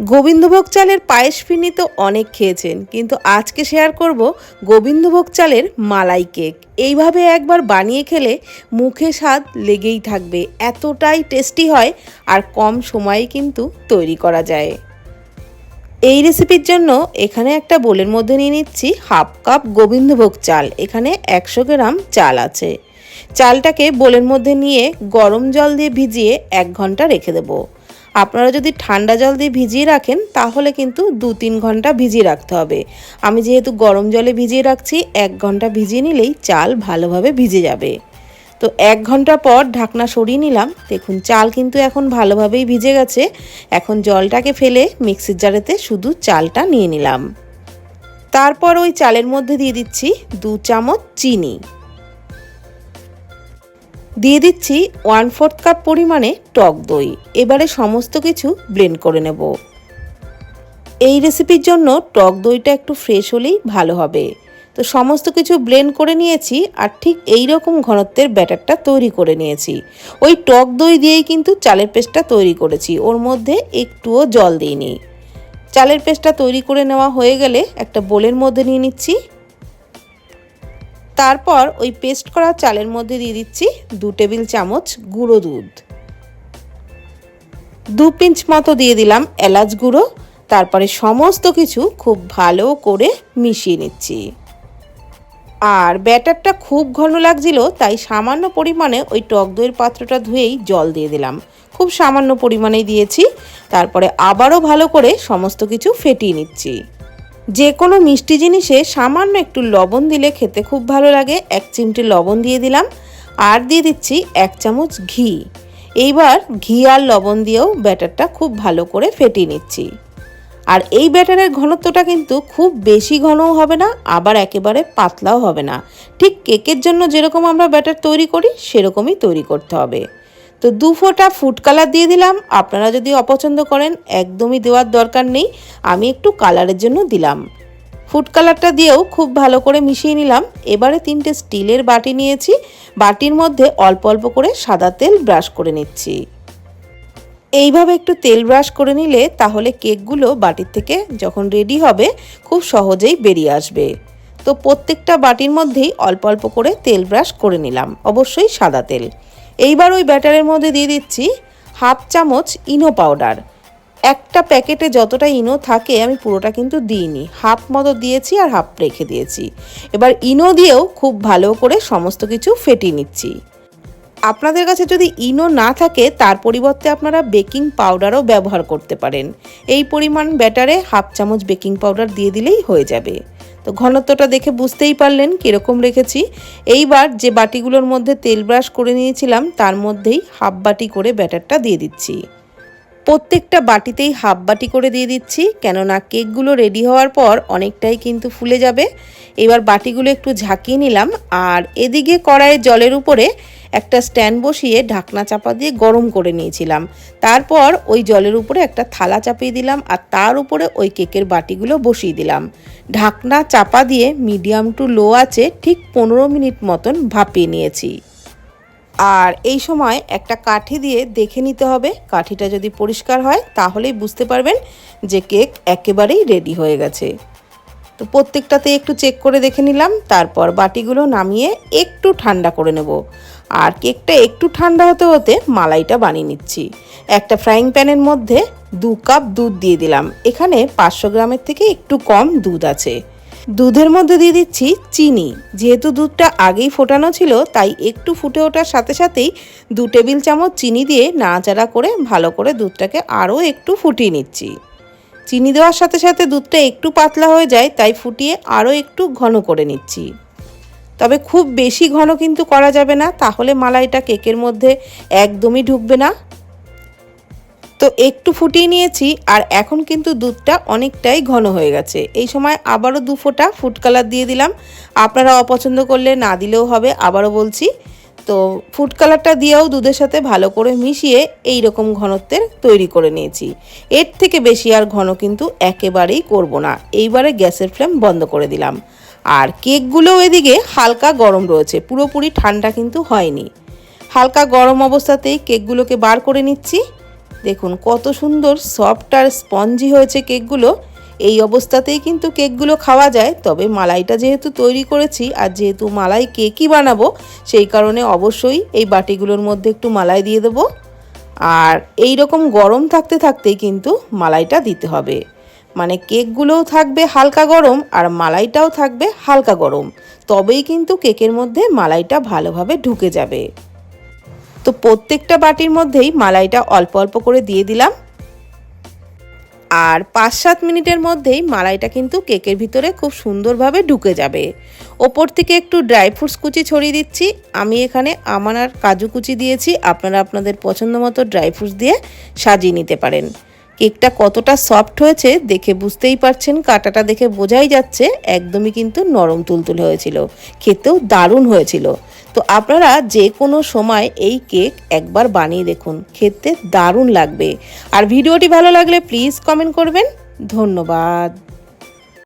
গোবিন্দভোগ চালের পায়েস ফিরনি তো অনেক খেয়েছেন, কিন্তু আজকে শেয়ার করব গোবিন্দভোগ চালের মালাই কেক। এইভাবে একবার বানিয়ে খেলে মুখে স্বাদ লেগেই থাকবে, এতটাই টেস্টি হয় আর কম সময়ে কিন্তু তৈরি করা যায়। এই রেসিপির জন্য এখানে একটা বোলের মধ্যে নিয়ে নিচ্ছি হাফ কাপ গোবিন্দভোগ চাল, এখানে একশো গ্রাম চাল আছে। চালটাকে বোলের মধ্যে নিয়ে গরম জল দিয়ে ভিজিয়ে এক ঘণ্টা রেখে দেবো। আপনারা যদি ঠান্ডা জল দিয়ে ভিজিয়ে রাখেন, তাহলে কিন্তু দু তিন ঘণ্টা ভিজিয়ে রাখতে হবে। আমি যেহেতু গরম জলে ভিজিয়ে রাখছি, এক ঘণ্টা ভিজিয়ে নিলেই চাল ভালোভাবে ভিজে যাবে। তো এক ঘণ্টা পর ঢাকনা সরিয়ে নিলাম। দেখুন, চাল কিন্তু এখন ভালোভাবেই ভিজে গেছে। এখন জলটাকে ফেলে মিক্সির জারেতে শুধু চালটা নিয়ে নিলাম। তারপর ওই চালের মধ্যে দিয়ে দিচ্ছি দু চামচ চিনি। দিয়ে দিচ্ছি ওয়ান ফোর্থ কাপ পরিমাণে টক দই। এবারে সমস্ত কিছু ব্লেন্ড করে নেব। এই রেসিপির জন্য টক দইটা একটু ফ্রেশ হলেই ভালো হবে। তো সমস্ত কিছু ব্লেন্ড করে নিয়েছি আর ঠিক এই রকম ঘনত্বের ব্যাটারটা তৈরি করে নিয়েছি। ওই টক দই দিয়েই কিন্তু চালের পেস্টটা তৈরি করেছি। ওর মধ্যে একটুও জল দিইনি। চালের পেস্টটা তৈরি করে নেওয়া হয়ে গেলে একটা বোলের মধ্যে নিয়ে নিচ্ছি। তারপর ওই পেস্ট করা চালের মধ্যে দিয়ে দিচ্ছি দু টেবিল চামচ গুঁড়ো দুধ। দু পিঞ্চ মতো দিয়ে দিলাম এলাচ গুঁড়ো, তারপরে সমস্ত কিছু খুব ভালো করে মিশিয়ে নিচ্ছি। আর ব্যাটারটা খুব ঘন লাগছিল, তাই সামান্য পরিমাণে ওই টক দইয়ের পাত্রটা ধুয়েই জল দিয়ে দিলাম। খুব সামান্য পরিমাণেই দিয়েছি, তারপরে আবারও ভালো করে সমস্ত কিছু ফেটিয়ে নিচ্ছি। যে কোনো মিষ্টি জিনিসে সামান্য একটু লবণ দিলে খেতে খুব ভালো লাগে। এক চিমটি লবণ দিয়ে দিলাম। আর দিয়ে দিচ্ছি এক চামচ ঘি। এইবার ঘি আর লবণ দিয়েও ব্যাটারটা খুব ভালো করে ফেটিয়ে নিচ্ছি। আর এই ব্যাটারের ঘনত্বটা কিন্তু খুব বেশি ঘনও হবে না, আবার একেবারে পাতলাও হবে না। ঠিক কেকের জন্য যেরকম আমরা ব্যাটার তৈরি করি, সেরকমই তৈরি করতে হবে। তো দু ফোঁটা ফুড কালার দিয়ে দিলাম। আপনারা যদি অপছন্দ করেন, একদমই দেওয়ার দরকার নেই। আমি একটু কালারের জন্য দিলাম। ফুড কালারটা দিয়েও খুব ভালো করে মিশিয়ে নিলাম। এবারে তিনটে স্টিলের বাটি নিয়েছি। বাটির মধ্যে অল্প অল্প করে সাদা তেল ব্রাশ করে নিচ্ছি। এইভাবে একটু তেল ব্রাশ করে নিলে তাহলে কেকগুলো বাটির থেকে যখন রেডি হবে, খুব সহজেই বেরিয়ে আসবে। তো প্রত্যেকটা বাটির মধ্যেই অল্প অল্প করে তেল ব্রাশ করে নিলাম। অবশ্যই সাদা তেল। এইবার ওই ব্যাটারের মধ্যে দিয়ে দিচ্ছি হাফ চামচ ইনো পাউডার। একটা প্যাকেটে যতটা ইনো থাকে, আমি পুরোটা কিন্তু দিইনি। হাফ মতো দিয়েছি আর হাফ রেখে দিয়েছি। এবার ইনো দিয়েও খুব ভালো করে সমস্ত কিছু ফেটিয়ে নিচ্ছি। আপনাদের কাছে যদি ইনো না থাকে, তার পরিবর্তে আপনারা বেকিং পাউডারও ব্যবহার করতে পারেন। এই পরিমাণ ব্যাটারে হাফ চামচ বেকিং পাউডার দিয়ে দিলেই হয়ে যাবে। তো ঘনত্বটা দেখে বুঝতেই পারলেন কীরকম রেখেছি। এইবার যে বাটিগুলোর মধ্যে তেল ব্রাশ করে নিয়েছিলাম, তার মধ্যেই হাফ বাটি করে ব্যাটারটা দিয়ে দিচ্ছি। প্রত্যেকটা বাটিতেই হাফ বাটি করে দিয়ে দিচ্ছি, কেননা কেকগুলো রেডি হওয়ার পর অনেকটাই কিন্তু ফুলে যাবে। এবার বাটিগুলো একটু ঝাঁকিয়ে নিলাম, আর এদিকে কড়াইয়ের জলের উপরে একটা স্ট্যান্ড বসিয়ে ঢাকনা চাপা দিয়ে গরম করে নিয়েছিলাম। তারপর ওই জলের উপরে একটা থালা চাপিয়ে দিলাম আর তার উপরে ওই কেকের বাটিগুলো বসিয়ে দিলাম। ঢাকনা চাপা দিয়ে মিডিয়াম টু লো আছে ঠিক পনেরো মিনিট মতন ভাপিয়ে নিয়েছি। আর এই সময় একটা কাঠি দিয়ে দেখে নিতে হবে। কাঠিটা যদি পরিষ্কার হয় তাহলেই বুঝতে পারবেন যে কেক একেবারেই রেডি হয়ে গেছে। তো প্রত্যেকটাতে একটু চেক করে দেখে নিলাম, তারপর বাটিগুলো নামিয়ে একটু ঠান্ডা করে নেব। আর কেকটা একটু ঠান্ডা হতে হতে মালাইটা বানিয়ে নিচ্ছি। একটা ফ্রাইং প্যানের মধ্যে দু কাপ দুধ দিয়ে দিলাম। এখানে পাঁচশো গ্রামের থেকে একটু কম দুধ আছে। দুধের মধ্যে দিয়ে দিচ্ছি চিনি। যেহেতু দুধটা আগেই ফোটানো ছিল, তাই একটু ফুটে ওঠার সাথে সাথেই দু টেবিল চামচ চিনি দিয়ে নাড়াচাড়া করে ভালো করে দুধটাকে আরও একটু ফুটিয়ে নিচ্ছি। চিনি দেওয়ার সাথে সাথে দুধটা একটু পাতলা হয়ে যায়, তাই ফুটিয়ে আরও একটু ঘন করে নিচ্ছি। তবে খুব বেশি ঘন কিন্তু করা যাবে না, তাহলে মালাইটা কেকের মধ্যে একদমই ঢুকবে না। তো একটু ফুটিয়ে নিয়েছি, আর এখন কিন্তু দুধটা অনেকটাই ঘন হয়ে গেছে। এই সময় আবারও দু ফোঁটা ফুড কালার দিয়ে দিলাম। আপনারা অপছন্দ করলে না দিলেও হবে, আবারও বলছি তো ফুড কালারটা দিয়েও দুধের সাথে ভালো করে মিশিয়ে এই রকম ঘনত্বের তৈরি করে নিয়েছি। এর থেকে বেশি আর ঘন কিন্তু একেবারেই করব না। এইবারে গ্যাসের ফ্লেম বন্ধ করে দিলাম। আর কেকগুলোও এদিকে হালকা গরম রয়েছে, পুরোপুরি ঠান্ডা কিন্তু হয়নি। হালকা গরম অবস্থাতেই কেকগুলোকে বার করে নিচ্ছি। দেখুন কত সুন্দর সফট আর স্পঞ্জি হয়েছে কেকগুলো। এই অবস্থাতেই কিন্তু কেকগুলো খাওয়া যায়, তবে মালাইটা যেহেতু তৈরি করেছি আর যেহেতু মালাই কেকই বানাবো, সেই কারণে অবশ্যই এই বাটিগুলোর মধ্যে একটু মালাই দিয়ে দেবো। আর এই রকম গরম থাকতে থাকতেই কিন্তু মালাইটা দিতে হবে। মানে কেকগুলোও থাকবে হালকা গরম আর মালাইটাও থাকবে হালকা গরম। তবেই কিন্তু কেকের মধ্যে মালাইটা ভালোভাবে ঢুকে যাবে। তো প্রত্যেকটা বাটির মধ্যেই মালাইটা অল্প অল্প করে দিয়ে দিলাম। আর পাঁচ সাত মিনিটের মধ্যেই মালাইটা কিন্তু কেকের ভিতরে খুব সুন্দরভাবে ঢুকে যাবে। ওপর থেকে একটু ড্রাই ফ্রুটস কুচি ছড়িয়ে দিচ্ছি। আমি এখানে আমার আর কাজু কুচি দিয়েছি। আপনারা আপনাদের পছন্দ মতো ড্রাই ফ্রুটস দিয়ে সাজিয়ে নিতে পারেন। কেকটা কতটা সফট হয়েছে দেখে বুঝতেই পারছেন, কাটাটা দেখে বোঝাই যাচ্ছে, একদমই কিন্তু নরম তুলতুলে হয়েছিল। খেতেও দারুণ হয়েছিল। তো আপনারা যে কোনো সময় এই কেক একবার বানিয়ে দেখুন। খেতে দারুণ লাগবে। আর ভিডিওটি ভালো লাগলে প্লিজ কমেন্ট করবেন। ধন্যবাদ।